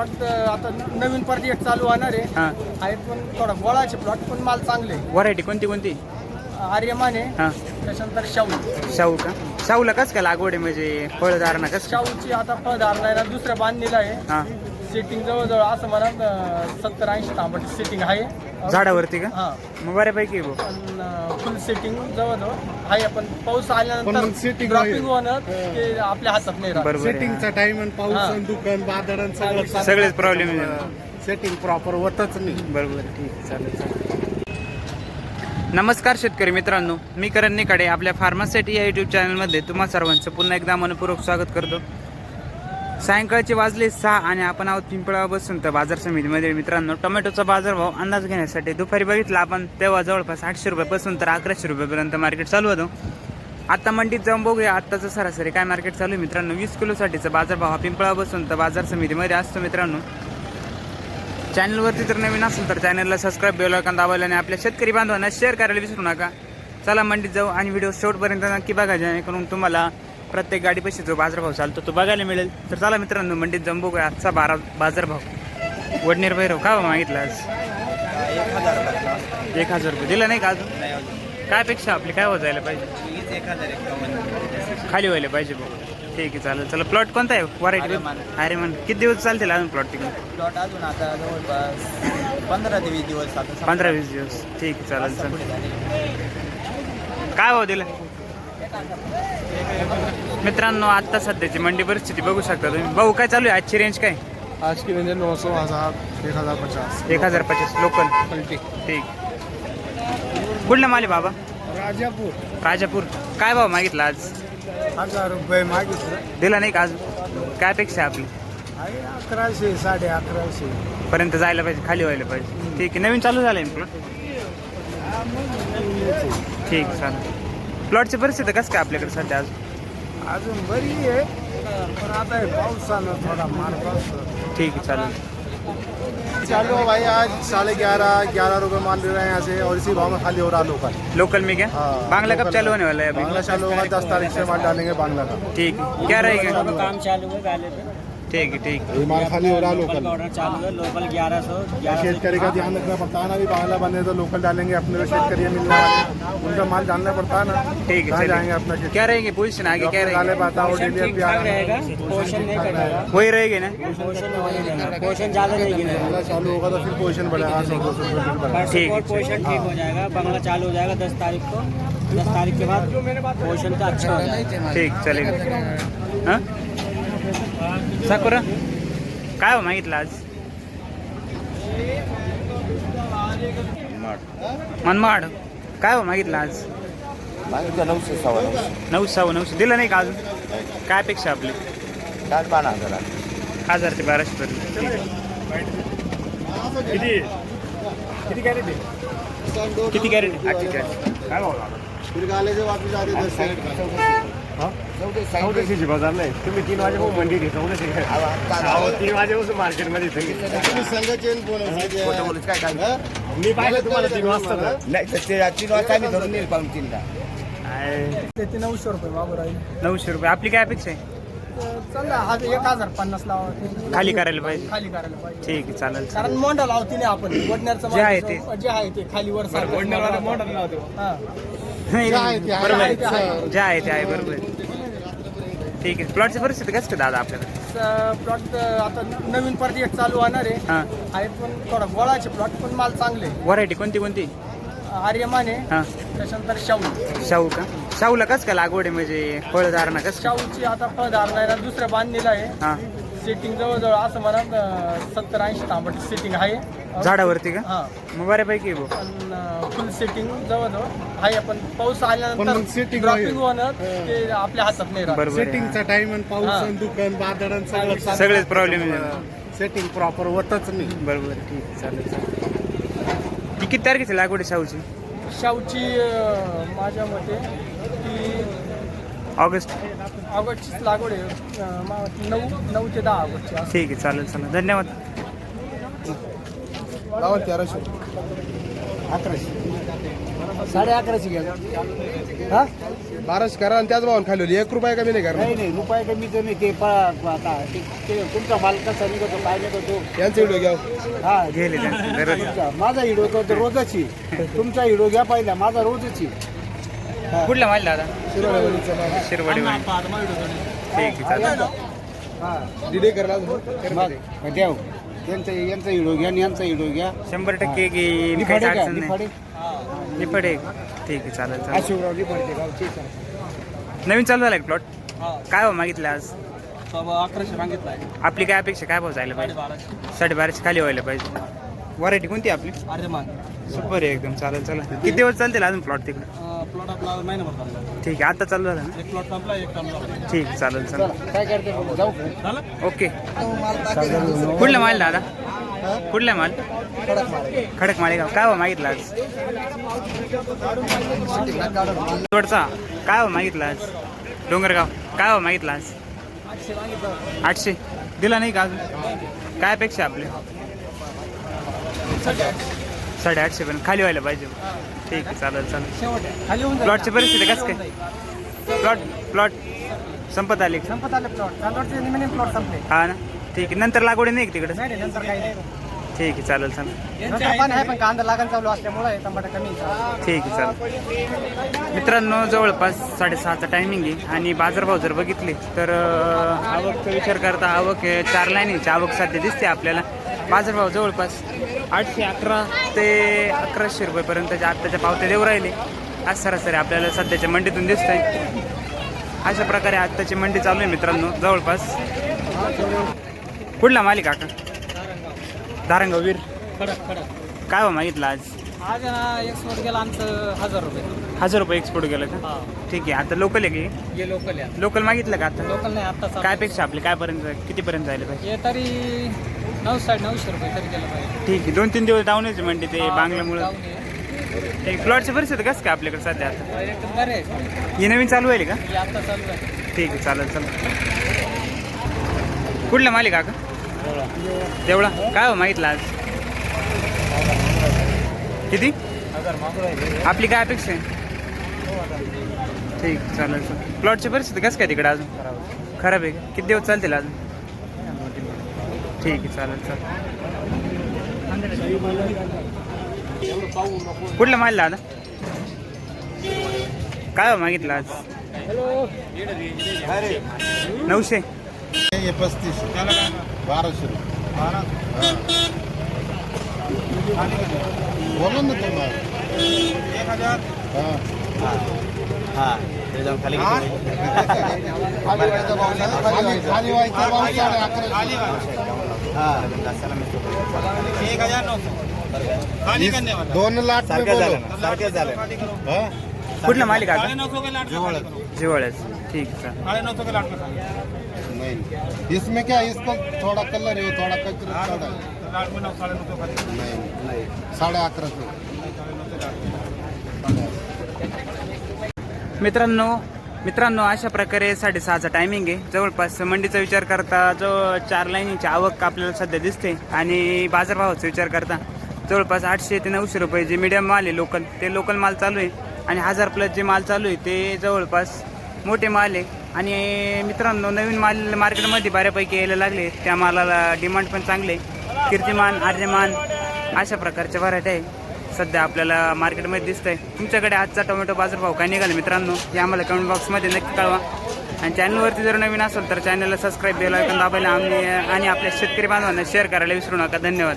Plot आता नवीन project चालू होणार आहे. हां. आहेत पण थोडा गोळाचे प्लॉट पण माल चांगले व्हरायटी कोणती कोणती? आर्यमान आहे. हां. त्याच्यानंतर शाहू. शाहू का? शाहूला कस काय लागवड आहे? म्हणजे फळधारणा कस शाहूची आता फळधारणाला दुसऱ्या बांधलेला आहे. हां. सेटिंग जवळजवळ असं म्हणा सत्तर ऐंशी तांबट सेटिंग आहे. झाडावरती का? हा. मग बऱ्यापैकी आहे पण फुल सेटिंग जवळजवळ आहे पण पाऊस पण आल्यानंतर setting ड्रॉपिंग होणं ते आपल्या हातात नाही राहत. बरोबर आहे, सेटिंगचा टाइम आणि पाऊस हा. आणि दुकान हां. सगळेच प्रॉब्लेम सेटिंग प्रॉपर होतच नाही. बरोबर ठीक आहे, चालेल चालेल. नमस्कार शेतकरी मित्रांनो. मी करण निकडे आपल्या फार्मासिटी या यूट्यूब चॅनलमध्ये तुम्हा सर्वांचं पुन्हा एकदा मनपूर्वक स्वागत करतो. सायंकाळचे वाजले सहा आणि आपण आहोत पिंपळा बसून. तर बाजार समितीमध्ये मित्रांनो टोमॅटोचा बाजारभाव अंदाज घेण्यासाठी दुपारी बघितला आपण तेव्हा जवळपास आठशे रुपयापासून तर अकराशे रुपयापर्यंत मार्केट चालू होतं. आता मंडीत जाऊन बघूया आत्ताचं सरासरी काय मार्केट चालू आहे मित्रांनो. वीस किलोसाठीचा बाजारभाव हा पिंपळा बसून तर बाजार समितीमध्ये असतो मित्रांनो. चॅनलवरती जर नवीन असेल तर चॅनलला सबस्क्राईब बेल आयकॉन दाबायला आणि आपल्या शेतकरी बांधवांना शेअर करायला विसरू नका. चला मंडीत जाऊ आणि व्हिडिओ शेवटपर्यंत नक्की बघा जेणेकरून तुम्हाला प्रत्येक गाडीपाशी जो बाजारभाव चालतो तो बघायला मिळेल. तर चला मित्रांनो मंडीत जाऊन बघूया. आजचा बारा बाजारभाव वडनेर भैरव का हो मागितला आज? एक हजार रुपये. दिला नाही का अजून? काय अपेक्षा आपली? काय हो जायला पाहिजे? खाली व्हायला पाहिजे भाऊ. ठीक आहे चालेल. चला प्लॉट कोणता आहे? व्हरायटी आर्यमान. अरे मन किती दिवस चालतील अजून प्लॉट तिकडे? प्लॉट अजून आता जवळपास पंधरा ते वीस दिवस. पंधरा वीस दिवस. ठीक आहे चालेल चालेल. काय भाव दिला? मित्रांनो आता सध्याची मंडी परिस्थिती बघू शकता तुम्ही. भाऊ काय चालू आहे? आजची रेंज काय? आज की रेंज नऊ सौ हजार एक हजार पचास. एक हजार पचास. लोकल? पलटी. ठीक. कुठला माल आहे बाबा? राजापूर. राजापूर. काय भाव मागितला आज? हजार रुपये मागितलं. दिला नाही का अजून काय अपेक्षा आहे आपली? आहे अकराशे साडे अकराशे. पर्यंत जायला पाहिजे खाली व्हायला पाहिजे. ठीक आहे नवीन चालू झालं प्लॉट ठीक आहे चालेल. प्लॉटची परिस्थिती कसं काय आपल्याकडे सध्या आज? अजून बरी आहे पण आता हे पावसानं थोडा मार पाऊस ठीक आहे चालेल. चालू है भाई आज साढ़े ग्यारह ग्यारह रुपए माल दे रहे हैं यहाँ से और इसी भाव में खाली हो रहा लोकल लोकल में क्या हाँ, बांग्ला कब चालू होने वाला है अभी? बांग्ला चालू होगा दस तारीख से माल डालेंगे बांग्ला का. ठीक क्या रहेगा काम चालू है गाले पे। ठीक है ठीक है। माल खाली हो रहा लोकल ऑर्डर चालू है लोकल ग्यारह सौ ग्यारह शेतकरी का ध्यान रखना पड़ता है ना अभी बांग्ला बने तो लोकल डालेंगे अपने को शेतकरी मिलने वाले उनका माल डालना पड़ता है ना ठीक है जाएँगे अपना क्या रहेंगे पोजीशन आगे क्या रहेगी? पोषण वही रहेगी ना? पोषण पोषण ज़्यादा चालू होगा तो फिर पोजिशन बढ़ेगा ठीक है पोषण ठीक हो जाएगा बंगला चालू हो जाएगा दस तारीख को। दस तारीख के बाद पोषण का अच्छा हो जाएगा। ठीक चलेगा। हाँ? साकुरा? काय हो मागितलं आज? मनमाड. काय हो मागितलं आज? मागितलं नऊशे सव्वा नऊशे. नऊ सहा नऊशे. दिलं नाही का अजून? काय अपेक्षा आपली? काय बारा हजार हजार ते बाराशे पर्यंत. किती? किती कॅरेट किती कॅरेट काय भाव फिर गाले से वापस आ रही दस चौदाशे बाजार नाही. तुम्ही तीन वाजे मंडी चौदाशे. तीन वाजेपासून मार्केटमध्ये तुम्ही संघ चेन खोटं बोलूच काय काय? मी पाहिलं तुम्हाला तीन वाजता नाही तर ते तीन वाजता आम्ही धरून पाहून तीनला. ते नऊशे रुपये बाबू राहील. नऊशे रुपये. आपली काय अपेक्षा आहे? चाललं हा एक हजार पन्नास लावा. खाली करायला पाहिजे. खाली करायला पाहिजे. ठीक आहे चालेल कारण मोंडा लावती नाही आपण. वडण्याचं जे आहे माल जे आहे ते खाली वर मोंडा लावतो. नाही, आहे ते, आहे, बरोबर आहे, आहे जे आहे ते आहे बरोबर आहे. ठीक आहे. प्लॉटची परिस्थिती कसं काय दादा आपल्याकडे? प्लॉट आता नवीन प्रोजेक्ट चालू होणार आहे. हां. आहेत पण थोडा गोळाचे प्लॉट पण माल चांगले व्हरायटी कोणती कोणती? आर्यमान आहे हां. त्याच्यानंतर शाहू. शाहू का? शाहूला कसं काय लागवड आहे? म्हणजे फळधारणा कसं? शाहूची आता फळधारणाला दुसऱ्या बांधलेला आहे. हां. सेटिंग जवळजवळ असं म्हणा सत्तर ऐंशी तांबट सेटिंग आहे. झाडावरती का? हा. मग बऱ्यापैकी आहे पण फुल सेटिंग जवळजवळ आहे पण पाऊस पण आल्यानंतर मग setting ड्रॉपिंग. होणं ते आपल्या हातात नाही राहत. बरोबर आहे. सेटिंगचा टाइम आणि पाऊस हा. आणि दुकान सगळं सगळेच प्रॉब्लेम सेटिंग प्रॉपर होतच नाही. बरोबर आहे, ठीक आहे, चालेल चालेल. किती तारखेची लागवड आहे शाहूची? शाहूची अं, माझ्या मते ऑगस्ट? ऑगस्टचीच लागवड आहे. नऊ नऊ ते दहा ऑगस्टची असं. ठीक आहे चालेल चालेल. धन्यवाद. लावा तेराशे. अकराशे. साडे अकराशे घ्या. हा? बाराशे करा आणि त्याच भावानं खाली. एक रुपया कमी नाही करणार. नाही नाही रुपये कमी कमी ते आता ते- ते तुमचा माल कसा निघतो काय निघतो? यांचं व्हिडिओ घ्या. हा. गेले त्यांचे तुमचा- माझा हिडो तो रोजची तुमचा हिडो घ्या पहिला माझा रोजची कुठला माल दादा? माल. शिरवडी. ठीक आहे चालेल. हा. देव. त्यांचा यांचा हिडो घ्या आणि यांचा हिडो घ्या. शंभर टक्के की निफाडे काही का अडचण निफाडे नाही. निफाडे. ठीक आहे चालेल चालेल. अशोकराव निफाडे गावचे नवीन चालू झाला प्लॉट काय हो मागितलं आज? अकराशे सांगितलं आहे. आपली काय अपेक्षा काय भाव जायला पाहिजे? बाराशे साडेबाराशे खाली व्हायला पाहिजे. व्हरायटी कोणती आपली? सुपर आहे एकदम चालेल चला किती दिवस चालतील अजून प्लॉट तिकडे? प्लॉट आपला महिनाभर चालला ठीक आहे आता चालू झालं ना? एक प्लॉट संपला एक संपला ठीक आहे चालेल. चला चला काय करते बघू, जाऊ. ओके. कुठला माल दादा? कुठला माल? खडक माळेगाव काय हो मागितलं आज? काय हो मागितलं आज? डोंगरगाव काय हो मागितलं आज? आठशे. दिला नाही का अजून? काय अपेक्षा आपली? साडेआठशे पण खाली व्हायला पाहिजे. ठीक आहे चालेल चालेल. शेवट आहे. खाली होऊन प्लॉटची परिस्थिती कसं काय? प्लॉट प्लॉट संपत आली? संपत आले प्लॉट. हा ना? ठीक आहे नंतर लागवडी नाही तिकडे? नाही नाही, नंतर काही नाही. ठीक आहे चालेल चालेल. नंतर पण आहे पण कांदा लागण चालू असल्यामुळे टमाटा कमी आहे. ठीक आहे चालेल. मित्रांनो जवळपास साडेसहाचा टायमिंग आहे आणि बाजारभाव जर बघितले तर आवकचा विचार करता आवक आहे चार लाईनीची आवक सध्या दिसते आपल्याला. बाजारभाव जवळपास आठशे अकरा ते अकराशे रुपयेपर्यंतच्या आत्ताच्या पावत्या देऊ राहिले. आज सरासरी आपल्याला सध्याच्या मंडीतून दिसतंय. अशा प्रकारे आत्ताची मंडी चालू आहे मित्रांनो जवळपास. कुठला मालिक काका? धारंगाव वीर खडक खडक काय हो मागितलं आज? आज एक्सपोर्ट गेला आमचं हजार रुपये. हजार रुपये एक्सपोर्ट गेलं का? ठीक आहे आता लोकल आहे की? लोकल आहे. लोकल मागितलं का आता? लोकल नाही आता. काय पेक्षा आपली? काय पर्यंत कितीपर्यंत जायला पाहिजे? तरी नऊ साडे नऊशे रुपये तरी गेलं पाहिजे. ठीक आहे दोन तीन दिवस डाऊनच म्हणजे ते हा, बांगल्यामुळं. जाऊन ये. ठीक प्लॉटची परिस्थिती कसं काय आपल्याकडे सध्या? आता एकदम बरे आहे ही नवीन चालू आहे का? हे आता चालू आहे. ठीक आहे चालेल चालेल. कुठला मालिक का तेवढा काय हो मागितलं आज? किती? आपली काय अपेक्षा आहे? ठीक आहे, चालेल चालेल. प्लॉटची परिस्थिती कसं काय तिकडे अजून? खराब आहे का? किती दिवस चालतील अजून? ठीक आहे चालेल चालेल. कुठला माल दादा काय हो मागितलं आज? नऊशे. हे पस्तीस. बाराशे बोला ना तुम्हाला खाली व्हायचा भाव नाही, खाली व्हायचा. साडे दोन लाख में बोलो. हाँ? कुठला मालिक आता? जवळ. जिवाळ्याच ठीक आहे नहीं. इसमें क्या? इसका थोड़ा कलर है थोड़ा कचरा थोड़ा नहीं नहीं. साढ़े अकरा सौ. मित्रांनो मित्रांनो अशा प्रकारे साडेसहाचा टायमिंग आहे. जवळपास मंडीचा विचार करता जो चार लाईनीची आवक आपल्याला सध्या दिसते आणि बाजारभावाचा विचार करता जवळपास आठशे ते नऊशे रुपये जे मीडियम माल आहे लोकल ते लोकल माल चालू आहे. आणि हजार प्लस जे माल चालू आहे ते जवळपास मोठे माल आहे. आणि मित्रांनो नवीन माल मार्केटमध्ये बऱ्यापैकी यायला लागले. त्या मालाला डिमांड पण चांगले आहे. कीर्तिमान आर्यमान अशा प्रकारच्या व्हरायटी आहे. सध्या आपल्याला मार्केटमध्ये दिसतंय. तुमच्याकडे आजचा टोमॅटो बाजारभाव काय निघाला मित्रांनो? हे आम्हाला कमेंट बॉक्समध्ये नक्की कळवा. आणि चॅनलवरती जर नवीन असेल तर चॅनलला सबस्क्राईब बेल ऐकून दाबायला आम्ही आणि आपल्या शेतकरी बांधवांना शेअर करायला विसरू नका. धन्यवाद.